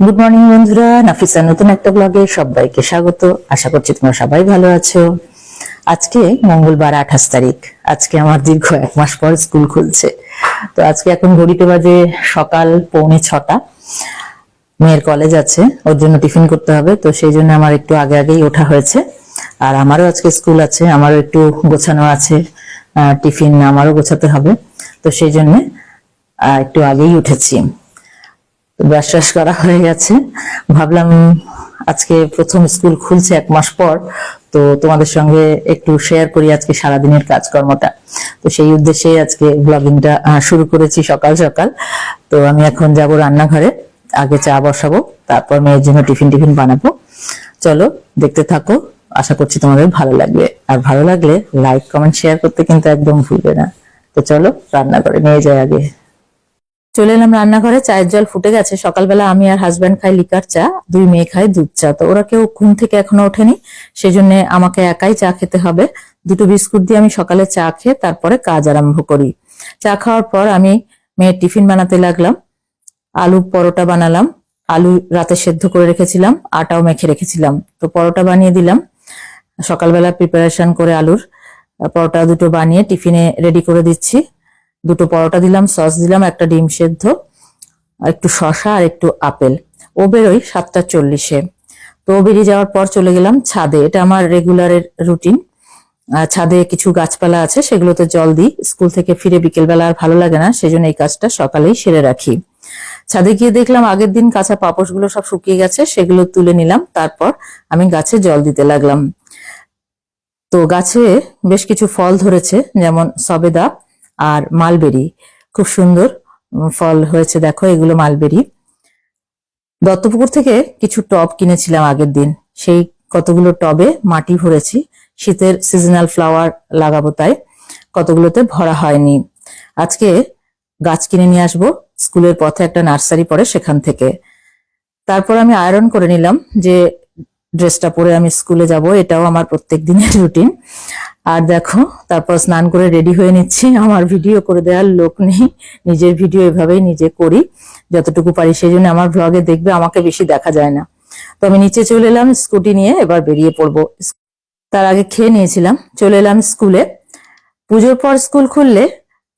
Good morning বন্ধুরা। নাফিসা নতুন একটা ব্লগে সবাইকে স্বাগত। আশা করছি তোমরা সবাই ভালো আছো। আজকে মঙ্গলবার আঠাশ তারিখ। আজকে আমার দীর্ঘ এক মাস পর স্কুল খুলছে। তো আজকে এখন ঘড়িতে বাজে সকাল পৌনে ছটা। মেয়ের কলেজ আছে, ওর জন্য টিফিন করতে হবে, তো সেই জন্য আমার একটু আগে আগেই ওঠা হয়েছে। আর আমারও আজকে স্কুল আছে, আমারও একটু গোছানো আছে টিফিন আমারও গোছাতে হবে। তো সেই জন্য একটু আগেই উঠেছি। ব্রাশ করা হয়ে গেছে। ভাবলাম আজকে প্রথম স্কুল খুলছে এক মাস পর, তো তোমাদের সঙ্গে একটু শেয়ার করি আজকে সারাদিনের কাজকর্মটা। তো সেই উদ্দেশ্যে আজকে ব্লগিংটা শুরু করেছি সকাল সকাল। তো আমি এখন যাব রান্নাঘরে, আগে চা বসাবো, তারপর মেয়ের জন্য টিফিন টিফিন বানাবো। চলো, দেখতে থাকো, আশা করছি তোমাদের ভালো লাগবে। আর ভালো লাগলে লাইক কমেন্ট শেয়ার করতে কিন্তু একদম ভুলবে না। তো চলো, রান্নাঘরে নিয়ে যাই আগে। চলে এলাম রান্নাঘরে, চায়ের জল ফুটে গেছে। সকালবেলা আমি আর হাজব্যান্ড খাই লিকার চা, দুই মেয়ে খায় দুধ চা। তো ওরা কেউ ঘুম থেকে এখনও ওঠেনি সেই জন্য আমাকে একাই চা খেতে হবে। দুটো বিস্কুট দিয়ে আমি সকালে চা খেয়ে তারপরে কাজ আরম্ভ করি। চা খাওয়ার পর আমি মেয়ের টিফিন বানাতে লাগলাম। আলু পরোটা বানালাম। আলু রাতে সেদ্ধ করে রেখেছিলাম, আটাও মেখে রেখেছিলাম। তো পরোটা বানিয়ে দিলাম। সকালবেলা প্রিপারেশন করে আলুর, পরোটা দুটো বানিয়ে টিফিনে রেডি করে দিচ্ছি। দুটো পরোটা দিলাম, সস দিলাম, একটা ডিম সেদ্ধ, একটু শশা আর একটু আপেল। ও বেরোই সাতটা চল্লিশে। তো বেরিয়ে যাওয়ার পর চলে গেলাম ছাদে। এটা আমার রেগুলারের রুটিন ছাদে কিছু গাছপালা আছে, সেগুলোতে জল দিই। স্কুল থেকে ফিরে বিকেলবেলা আর ভালো লাগে না, সেজন্য এই কাজটা সকালেই সেরে রাখি। ছাদে গিয়ে দেখলাম আগের দিন কাঁচা পাপোশগুলো সব শুকিয়ে গেছে, সেগুলো তুলে নিলাম। তারপর আমি গাছে জল দিতে লাগলাম। তো গাছে বেশ কিছু ফল ধরেছে, যেমন সবেদা আর মালবেরি, খুব সুন্দর ফল হয়েছে, দেখো, এগুলো মালবেরি। দত্তপুকুর থেকে কিছু টব কিনেছিলাম আগের দিন। সেই কতগুলো টবে মাটি ভরেছি। শীতের সিজনাল ফ্লাওয়ার লাগাবো তাই। কতগুলোতে ভরা হয়নি। আজকে গাছ কিনে নিয়ে আসব। স্কুলের পথে একটা নার্সারি পড়ে সেখান থেকে। তারপর আমি আয়রন করে নিলাম যে, ড্রেসটা পরে আমি স্কুলে যাব। এটাও আমার প্রত্যেক দিনের রুটিন। আর দেখো, তারপর স্নান করে রেডি হয়ে নিচ্ছি। আমার ভিডিও করে দেওয়ার লোক নেই। নিজের ভিডিও এভাবেই নিজে করি। যতটুকু পারি সেই জন্য আমার ব্লগে দেখবে, আমাকে বেশি দেখা যায় না। তো আমি নিচে চলে এলাম, স্কুটি নিয়ে এবার বেরিয়ে পড়ব। তার আগে খেয়ে নিয়েছিলাম, চলে এলাম স্কুলে পুজোর পর স্কুল খুললে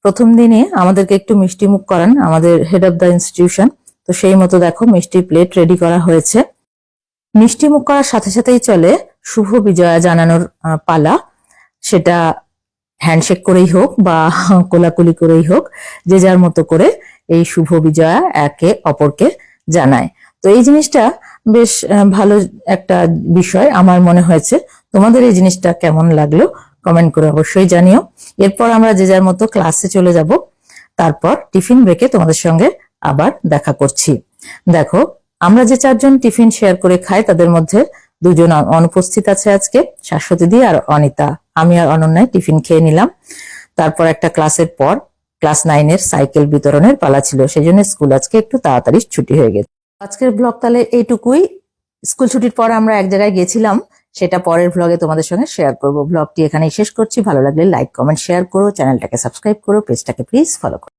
প্রথম দিনে আমাদেরকে একটু মিষ্টি মুখ করান, আমাদের হেড অফ দ্য ইনস্টিটিউশন তো সেই মতো দেখো, মিষ্টি প্লেট রেডি করা হয়েছে। মিষ্টি মুখ করার সাথে সাথেই চলে শুভ বিজয়া জানানোর পালা। সেটা হ্যান্ডশেক করেই হোক বা কোলাকুলি করেই হোক, যে যার মতো করে এই শুভ বিজয়া একে অপরকে জানায়। তো এই জিনিসটা বেশ ভালো একটা বিষয় আমার মনে হয়েছে। তোমাদের এই জিনিসটা কেমন লাগল কমেন্ট করে অবশ্যই জানিও। এরপর আমরা যে যার মতো ক্লাসে চলে যাব, তারপর টিফিন ব্রেকে তোমাদের সঙ্গে আবার দেখা করছি। দেখো, আমরা যে চারজন টিফিন শেয়ার করে খাই, তাদের মধ্যে দুজন অনুপস্থিত আছে আজকে, শাশ্বতী দি আর অনিতা। আমি আর অনন্যায় টিফিন খেয়ে নিলাম। তারপর একটা ক্লাসের পর ক্লাস নাইনের সাইকেল বিতরণের পালা ছিল সেই জন্য স্কুল আজকে একটু তাড়াতাড়ি ছুটি হয়ে গেছে। আজকের ব্লগ তাহলে এইটুকুই। স্কুল ছুটির পর আমরা এক জায়গায় গেছিলাম, সেটা পরের ব্লগে তোমাদের সঙ্গে শেয়ার করব। ব্লগটি এখানেই শেষ করছি। ভালো লাগলে লাইক কমেন্ট শেয়ার করো চ্যানেলটাকে সাবস্ক্রাইব করো পেজটাকে প্লিজ ফলো করো।